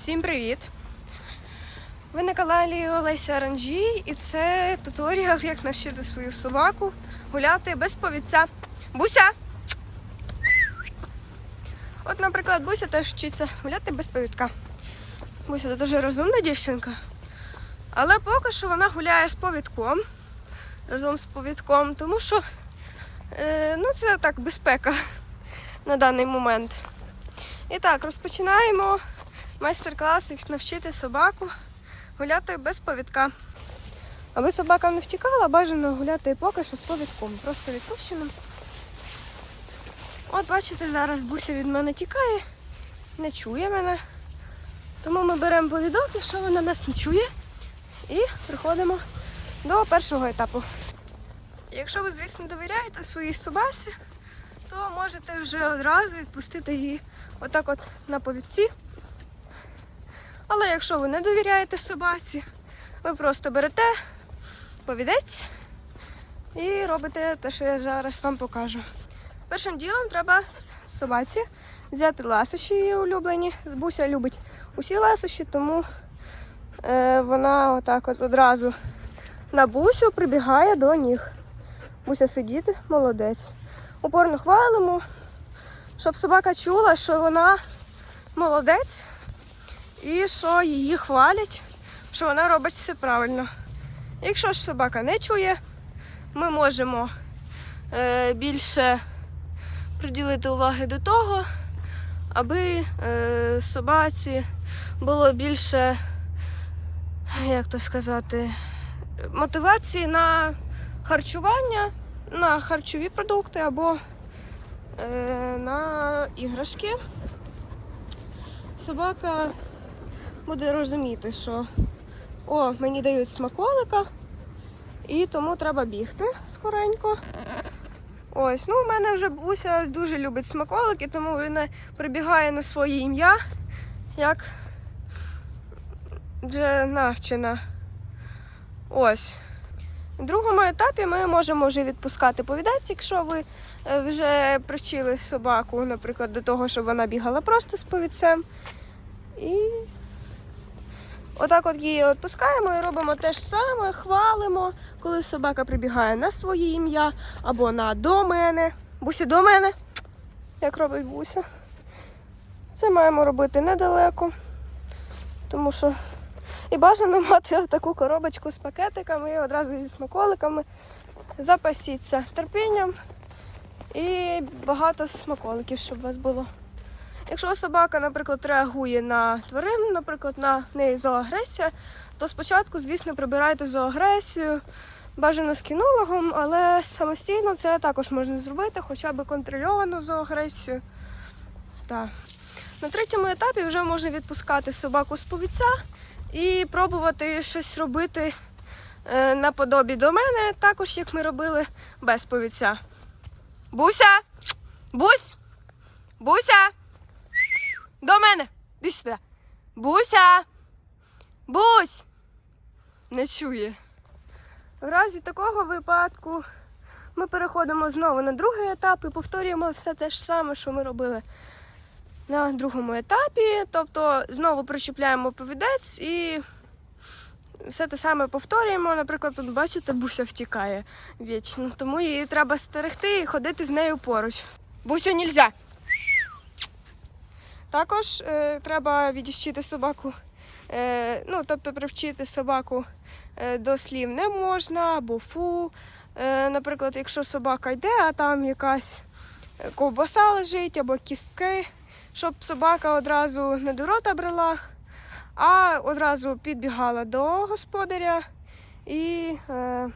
Всім привіт! Ви на каналі Олеся Оранжі і це туторіал, як навчити свою собаку гуляти без повідця. Буся! От, наприклад, Буся теж вчиться гуляти без повідка. Буся це дуже розумна дівчинка. Але поки що вона гуляє з повідком, разом з повідком, тому що е, ну, це так безпека на даний момент. І так, розпочинаємо майстер-клас, як навчити собаку гуляти без повідка. Аби собака не втікала, бажано гуляти поки що з повідком, просто відпущеним. От бачите, зараз Буся від мене тікає, не чує мене. Тому ми беремо повідок, якщо вона нас не чує, і приходимо до першого етапу. Якщо ви, звісно, довіряєте своїй собаці, то можете вже одразу відпустити її отак от на повідці. Але якщо ви не довіряєте собаці, ви просто берете повідець і робите те, що я зараз вам покажу. Першим ділом треба собаці взяти ласощі її улюблені. Буся любить усі ласощі, тому е, вона отак от одразу на бусю прибігає до ніг. Буся сидіти, молодець. Упорно хвалимо, щоб собака чула, що вона молодець і що її хвалять, що вона робить все правильно. Якщо ж собака не чує, ми можемо е, більше приділити уваги до того, аби е, собаці було більше, як то сказати, мотивації на харчування, на харчові продукти або е, на іграшки. Собака буде розуміти, що о, мені дають смаколика, і тому треба бігти скоренько. Ось, ну у мене вже Буся дуже любить смаколики, тому вона прибігає на своє ім'я, як вже. Ось. В другому етапі ми можемо вже відпускати повідець, якщо ви е, вже привчили собаку, наприклад, до того, щоб вона бігала просто з повідцем. І отак от її відпускаємо і робимо те ж саме, хвалимо, коли собака прибігає на своє ім'я або на до мене. Буся до мене, як робить Буся. Це маємо робити недалеко, тому що і бажано мати таку коробочку з пакетиками і одразу зі смаколиками. Запасіться терпінням і багато смаколиків, щоб у вас було. Якщо собака, наприклад, реагує на тварин, наприклад, на неї зооагресія, то спочатку, звісно, прибирайте зооагресію, бажано з кінологом, але самостійно це також можна зробити, хоча б контрольовану зооагресію. Так. На третьому етапі вже можна відпускати собаку з повідця і пробувати щось робити е, наподобі до мене, також як ми робили без повідця. Буся! Бусь! Буся! До мене! Іди сюди. Буся! Бусь! Не чує. В разі такого випадку ми переходимо знову на другий етап і повторюємо все те ж саме, що ми робили на другому етапі. Тобто знову причіпляємо повідець і все те саме повторюємо. Наприклад, тут бачите, буся втікає вічно, тому її треба стерегти і ходити з нею поруч. Бусю нельзя! Також е, треба відіщити собаку, е, ну, тобто привчити собаку е, до слів не можна або фу. Е, наприклад, якщо собака йде, а там якась е, ковбаса лежить або кістки, щоб собака одразу не до рота брала, а одразу підбігала до господаря і, е,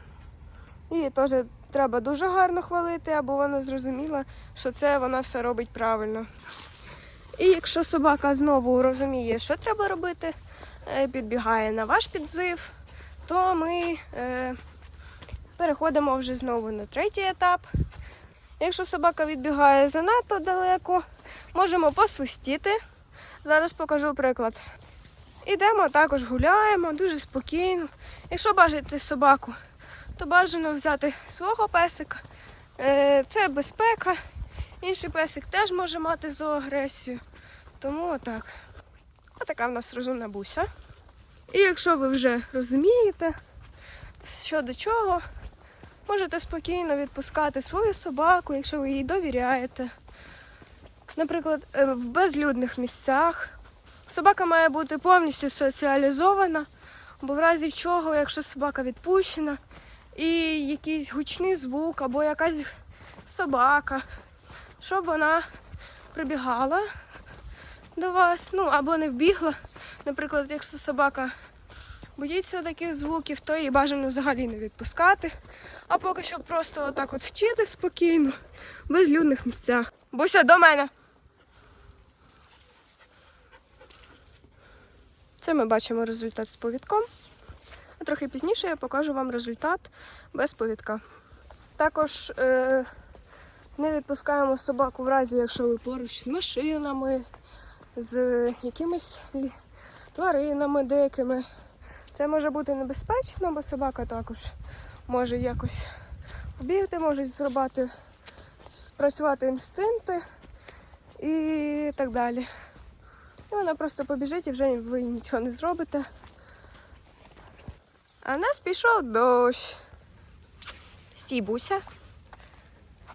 і теж треба дуже гарно хвалити, аби вона зрозуміла, що це вона все робить правильно. І якщо собака знову розуміє, що треба робити, е, підбігає на ваш підзив, то ми е, переходимо вже знову на третій етап. Якщо собака відбігає занадто далеко, можемо посвистіти. Зараз покажу приклад. Ідемо також гуляємо дуже спокійно. Якщо бажаєте собаку, то бажано взяти свого песика. Е, Це безпека. Інший песик теж може мати зооагресію. Тому отак. Отака в нас розумна буся. І якщо ви вже розумієте, що до чого, можете спокійно відпускати свою собаку, якщо ви їй довіряєте. Наприклад, е, в безлюдних місцях. Собака має бути повністю соціалізована, бо в разі чого, якщо собака відпущена, і якийсь гучний звук або якась собака, щоб вона прибігала до вас, ну або не вбігла. Наприклад, якщо собака боїться таких звуків, то її бажано взагалі не відпускати. А поки що просто отак от вчити спокійно, в безлюдних місцях. Буся до мене. Це ми бачимо результат з повідком. А трохи пізніше я покажу вам результат без повідка. Також е, не відпускаємо собаку в разі, якщо ви поруч з машинами, з якимись тваринами дикими. Це може бути небезпечно, бо собака також може якось побігти, можуть зробити, спрацювати інстинкти і так далі. І вона просто побіжить і вже ви нічого не зробите. А в нас пішов дощ. Стій, Буся.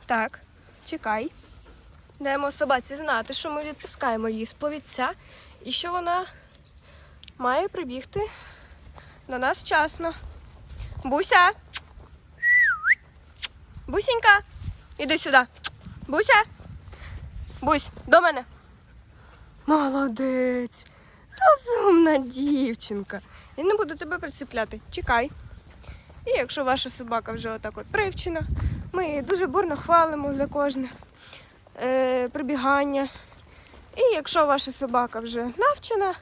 Так, чекай. Даємо собаці знати, що ми відпускаємо її з повідця і що вона має прибігти до нас вчасно. Буся. Бусінька, іди сюди. Буся. Бусь, до мене. Молодець. Розумна дівчинка. Я не буду тебе прицепляти. Чекай. І якщо ваша собака вже отак от привчена, ми її дуже бурно хвалимо за кожне е, прибігання. І якщо ваша собака вже навчена,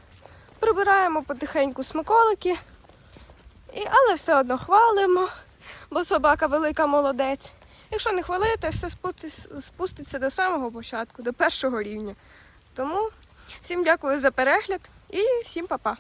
прибираємо потихеньку смаколики, і, але все одно хвалимо, бо собака велика молодець. Якщо не хвалити, все спуститься до самого початку, до першого рівня. Тому всім дякую за перегляд і всім па-па.